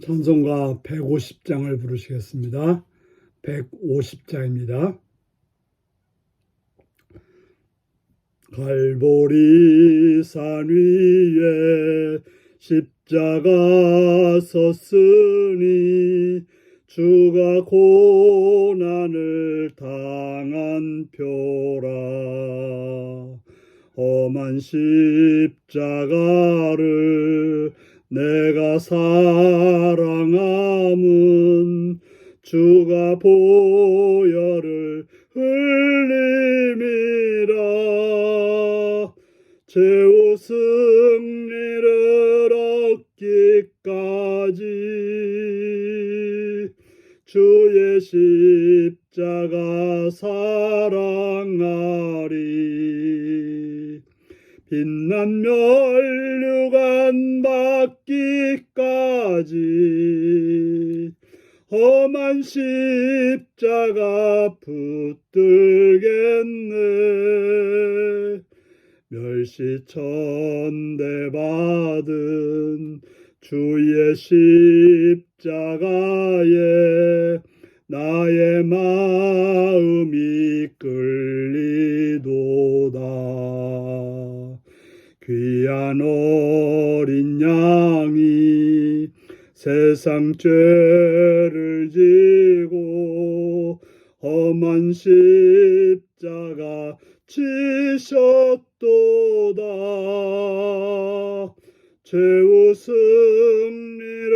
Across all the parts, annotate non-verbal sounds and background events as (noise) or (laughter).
찬송가 150장을 부르시겠습니다. 150장입니다. 갈보리 산 위에 십자가 섰으니 주가 고난을 당한 표라 험한 십자가를 내가 사 주가 보혈을 흘림이라. 최후 승리를 얻기까지 주의 십자가 사랑하리. 빛난 멸류관 받기 험한 십자가 붙들겠네. 멸시천대 받은 주의 십자가에 나의 마음이 끌리도다. 귀한 어린 양이 세상 죄 십자가 지셨도다. 최후 승리를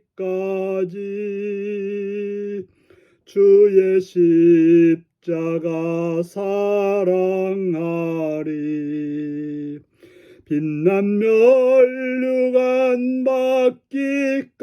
얻기까지 주의 십자가 사랑하리. 빛난 멸류관 받기까지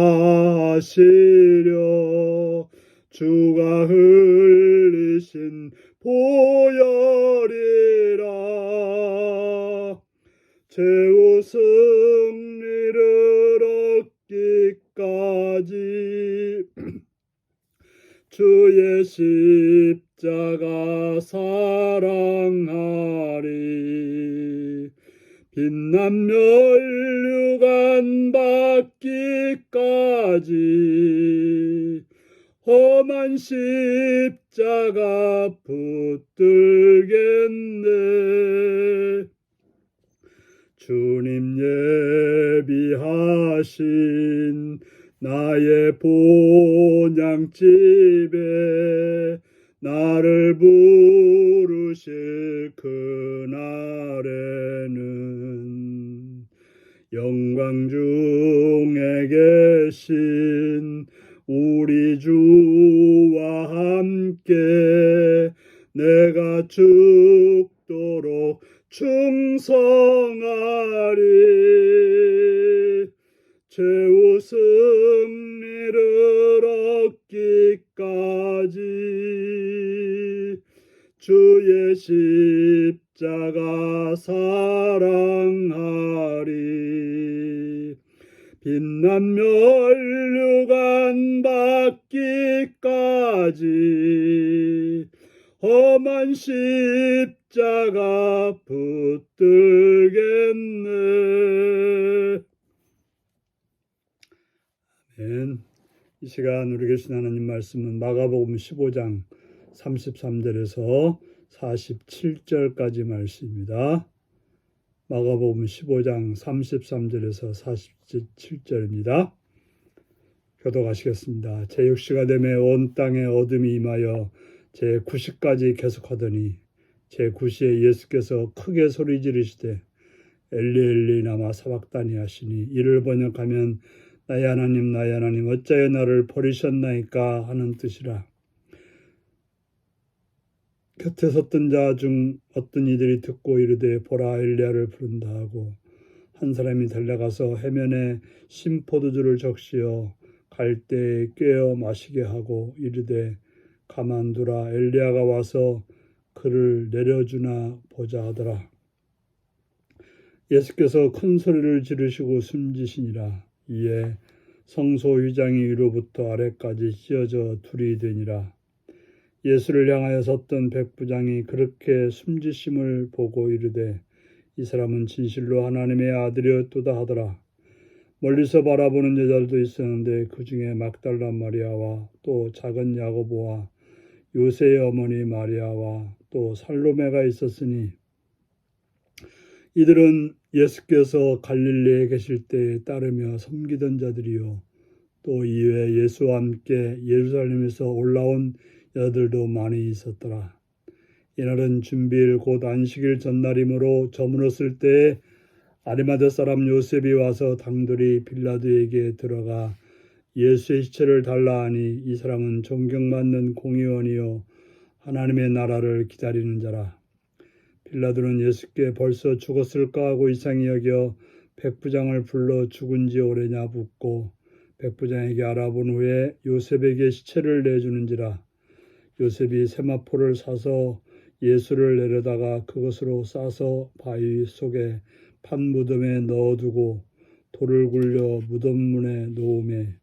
시려 주가 흘리신 보혈이라. 최후 승리를 얻기까지 (clears throat) 주의 십자가 사랑하리 빛난 멸류관 받기까지. 험한 십자가 붙들겠네. 주님 예비하신 나의 본향집에 나를 부르실 그날에는 영광 중에 계신 우리 주와 함께 내가 죽도록 충성하리. 최후 승 난 멸류관 받기까지 험한 십자가 붙들겠네 아멘. 이 시간 우리 계신 하나님 말씀은 마가복음 15장 33절에서 47절까지 말씀입니다. 마가복음 15장 33절에서 47절입니다. 교도가시겠습니다. 제6시가 되매 온 땅에 어둠이 임하여 제9시까지 계속하더니 제9시에 예수께서 크게 소리 지르시되 엘리 엘리 나마 사박다니 하시니 이를 번역하면 나의 하나님 나의 하나님 어찌하여 나를 버리셨나이까 하는 뜻이라 곁에 섰던 자 중 어떤 이들이 듣고 이르되 보라 엘리야를 부른다 하고 한 사람이 달려가서 해면에 심포도주를 적시어 갈대에 꿰어 마시게 하고 이르되 가만두라 엘리야가 와서 그를 내려주나 보자 하더라. 예수께서 큰 소리를 지르시고 숨지시니라. 이에 성소 휘장이 위로부터 아래까지 찢어져 둘이 되니라. 예수를 향하여 섰던 백부장이 그렇게 숨지심을 보고 이르되 이 사람은 진실로 하나님의 아들이었도다 하더라. 멀리서 바라보는 여자들도 있었는데 그 중에 막달라 마리아와 또 작은 야고보와 요새의 어머니 마리아와 또 살로메가 있었으니 이들은 예수께서 갈릴리에 계실 때에 따르며 섬기던 자들이요 또 이외에 예수와 함께 예루살렘에서 올라온 여들도 많이 있었더라. 이날은 준비일 곧 안식일 전날이므로 저물었을 때에 아리마대 사람 요셉이 와서 당돌이 빌라도에게 들어가 예수의 시체를 달라 하니 이 사람은 존경받는 공의원이요 하나님의 나라를 기다리는 자라. 빌라도는 예수께 벌써 죽었을까 하고 이상히 여겨 백부장을 불러 죽은 지 오래냐 묻고 백부장에게 알아본 후에 요셉에게 시체를 내주는지라 요셉이 세마포를 사서 예수를 내려다가 그것으로 싸서 바위 속에 판 무덤에 넣어두고 돌을 굴려 무덤 문에 놓음에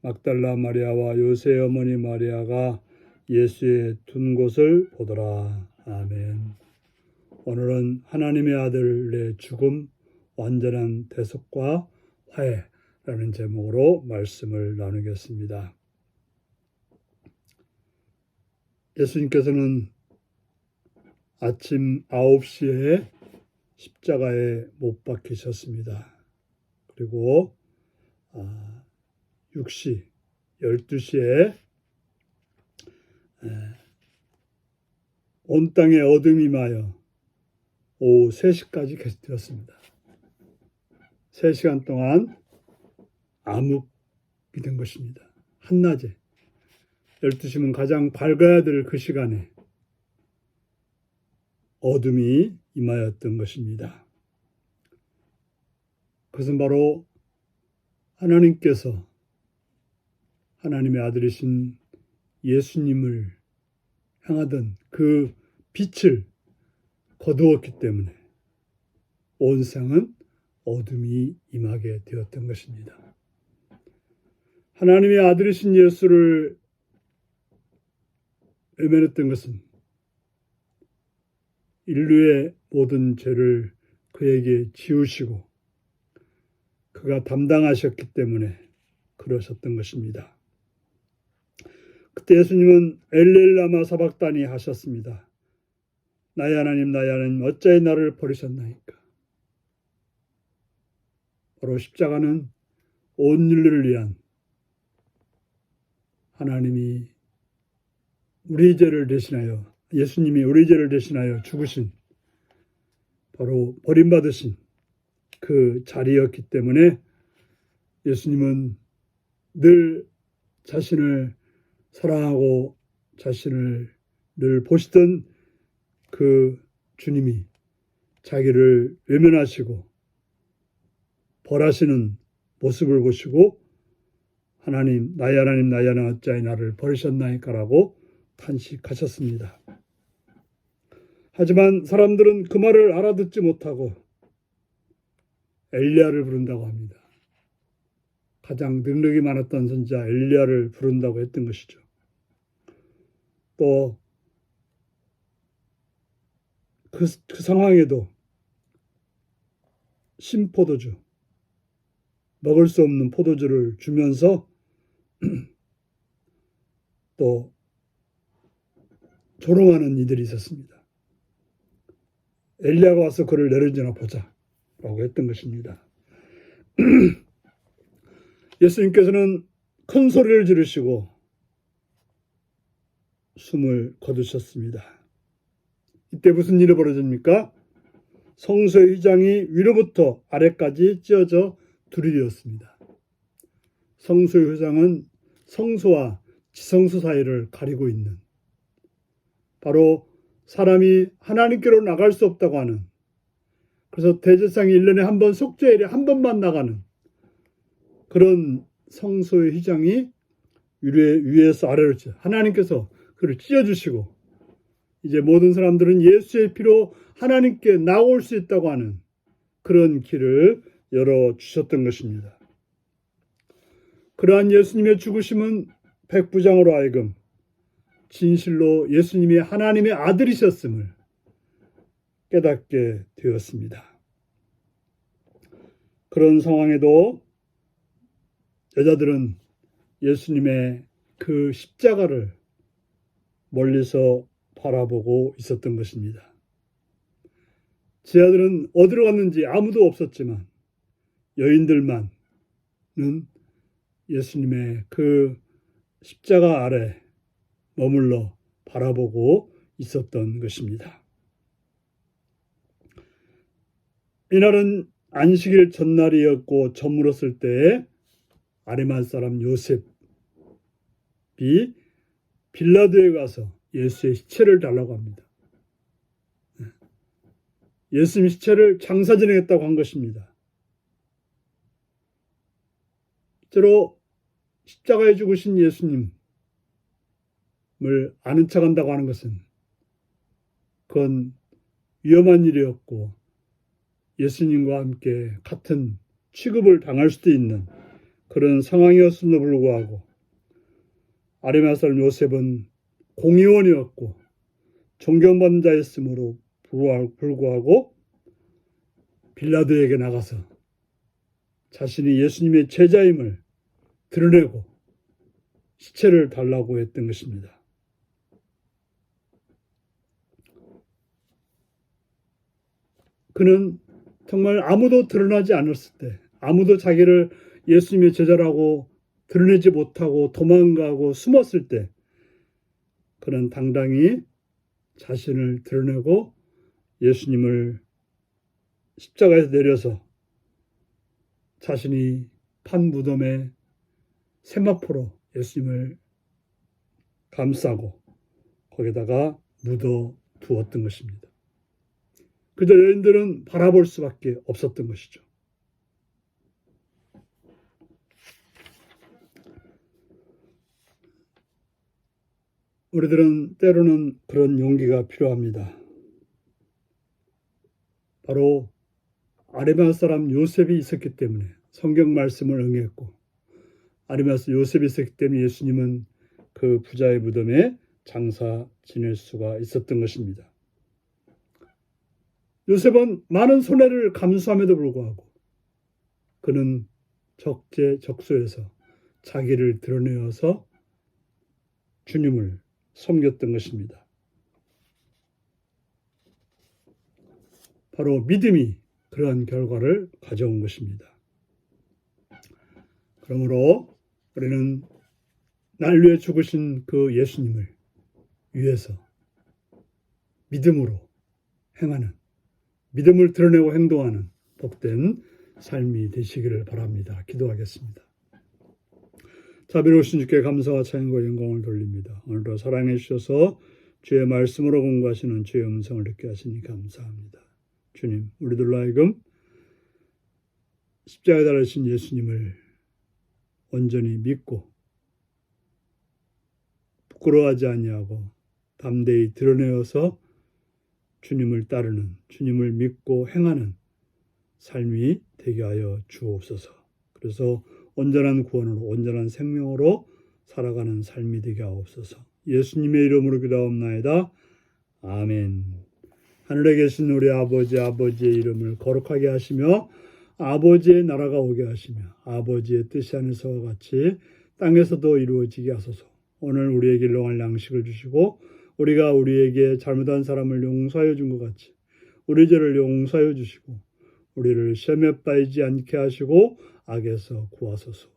막달라 마리아와 요새 어머니 마리아가 예수의 둔 곳을 보더라. 아멘. 오늘은 하나님의 아들의 죽음, 완전한 대속과 화해라는 제목으로 말씀을 나누겠습니다. 예수님께서는 아침 9시에 십자가에 못 박히셨습니다. 그리고 아, 6시, 12시에 온 땅에 어둠이 마여 오후 3시까지 계속되었습니다. 3시간 동안 암흑이 된 것입니다. 한낮에 12시면 가장 밝아야 될 그 시간에 어둠이 임하였던 것입니다. 그것은 바로 하나님께서 하나님의 아들이신 예수님을 향하던 그 빛을 거두었기 때문에 온 세상은 어둠이 임하게 되었던 것입니다. 하나님의 아들이신 예수를 외면했던 것은 인류의 모든 죄를 그에게 지우시고 그가 담당하셨기 때문에 그러셨던 것입니다. 그때 예수님은 엘렐라마 사박다니 하셨습니다. 나의 하나님 나의 하나님 어찌 나를 버리셨나이까. 바로 십자가는 온 인류를 위한 하나님이 우리 죄를 대신하여 예수님이 우리 죄를 대신하여 죽으신 바로 버림받으신 그 자리였기 때문에 예수님은 늘 자신을 사랑하고 자신을 늘 보시던 그 주님이 자기를 외면하시고 벌하시는 모습을 보시고 하나님 나의 하나님 나의 하나님 어찌하여 나를 버리셨나이까라고 탄식하셨습니다. 하지만 사람들은 그 말을 알아듣지 못하고 엘리야를 부른다고 합니다. 가장 능력이 많았던 선자 엘리야를 부른다고 했던 것이죠. 또 그, 그 상황에도 신포도주, 먹을 수 없는 포도주를 주면서 (clears throat) 또 조롱하는 이들이 있었습니다. 엘리야가 와서 그를 내려주나 보자 라고 했던 것입니다. (clears throat) 예수님께서는 큰 소리를 지르시고 숨을 거두셨습니다. 이때 무슨 일이 벌어집니까? 성소의 휘장이 위로부터 아래까지 찢어져 둘이 되었습니다. 성소의 휘장은 성소와 지성소 사이를 가리고 있는 바로 사람이 하나님께로 나갈 수 없다고 하는 그래서 대제상이 1년에 한 번 속죄일에 한 번만 나가는 그런 성소의 휘장이 위에, 위에 서 아래로 찢어 하나님께서 그를 찢어주시고 이제 모든 사람들은 예수의 피로 하나님께 나올 수 있다고 하는 그런 길을 열어주셨던 것입니다. 그러한 예수님의 죽으심은 백부장으로 하여금 진실로 예수님이 하나님의 아들이셨음을 깨닫게 되었습니다. 그런 상황에도 여자들은 예수님의 그 십자가를 멀리서 바라보고 있었던 것입니다. 제아들은 어디로 갔는지 아무도 없었지만 여인들만은 예수님의 그 십자가 아래 머물러 바라보고 있었던 것입니다. 이날은 안식일 전날이었고 저물었을 때에 아리만 사람 요셉이 빌라도에 가서 예수의 시체를 달라고 합니다. 예수님 시체를 장사 진행했다고 한 것입니다. 실제로 십자가에 죽으신 예수님 을 아는 척 한다고 하는 것은 그건 위험한 일이었고 예수님과 함께 같은 취급을 당할 수도 있는 그런 상황이었음에도 불구하고 아리마 사람 요셉은 공의원이었고 존경받는 자였으므로 불구하고 빌라도에게 나가서 자신이 예수님의 제자임을 드러내고 시체를 달라고 했던 것입니다. 그는 정말 아무도 드러나지 않았을 때, 아무도 자기를 예수님의 제자라고 드러내지 못하고 도망가고 숨었을 때, 그는 당당히 자신을 드러내고 예수님을 십자가에서 내려서 자신이 판 무덤에 세마포로 예수님을 감싸고 거기다가 묻어 두었던 것입니다. 그저 여인들은 바라볼 수밖에 없었던 것이죠. 우리들은 때로는 그런 용기가 필요합니다. 바로 아레마 사람 요셉이 있었기 때문에 성경 말씀을 응했고 아리마스 요셉이 있었기 때문에 예수님은 그 부자의 무덤에 장사 지낼 수가 있었던 것입니다. 요셉은 많은 손해를 감수함에도 불구하고 그는 적재적소에서 자기를 드러내어서 주님을 섬겼던 것입니다. 바로 믿음이 그러한 결과를 가져온 것입니다. 그러므로 우리는 날 위해 죽으신 그 예수님을 위해서 믿음으로 행하는 믿음을 드러내고 행동하는 복된 삶이 되시기를 바랍니다. 기도하겠습니다. 자비로우신 주께 감사와 찬양과 영광을 돌립니다. 오늘도 사랑해 주셔서 주의 말씀으로 공부하시는 주의 음성을 듣게 하시니 감사합니다. 주님, 우리들로 하여금 십자가에 달하신 예수님을 온전히 믿고 부끄러워하지 아니하고 담대히 드러내어서 주님을 따르는 주님을 믿고 행하는 삶이 되게 하여 주옵소서. 그래서 온전한 구원으로 온전한 생명으로 살아가는 삶이 되게 하옵소서. 예수님의 이름으로 기도하옵나이다. 아멘. 하늘에 계신 우리 아버지 아버지의 이름을 거룩하게 하시며 아버지의 나라가 오게 하시며 아버지의 뜻이 하늘서와 같이 땅에서도 이루어지게 하소서. 오늘 우리에게 일용할 양식을 주시고 우리가 우리에게 잘못한 사람을 용서하여 준 것 같이 우리 죄를 용서하여 주시고 우리를 시험에 빠지지 않게 하시고 악에서 구하소서.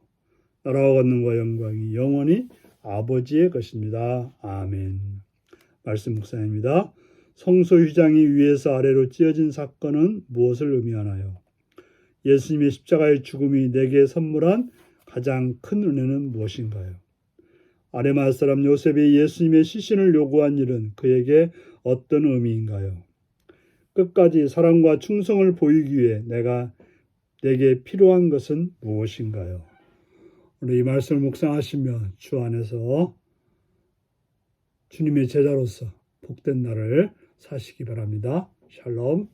나라와 권능과 영광이 영원히 아버지의 것입니다. 아멘. 말씀 묵상입니다. 성소 휘장이 위에서 아래로 찢어진 사건은 무엇을 의미하나요? 예수님의 십자가의 죽음이 내게 선물한 가장 큰 은혜는 무엇인가요? 아레마 사람 요셉이 예수님의 시신을 요구한 일은 그에게 어떤 의미인가요? 끝까지 사랑과 충성을 보이기 위해 내가 내게 필요한 것은 무엇인가요? 오늘 이 말씀을 묵상하시며 주 안에서 주님의 제자로서 복된 날을 사시기 바랍니다. 샬롬.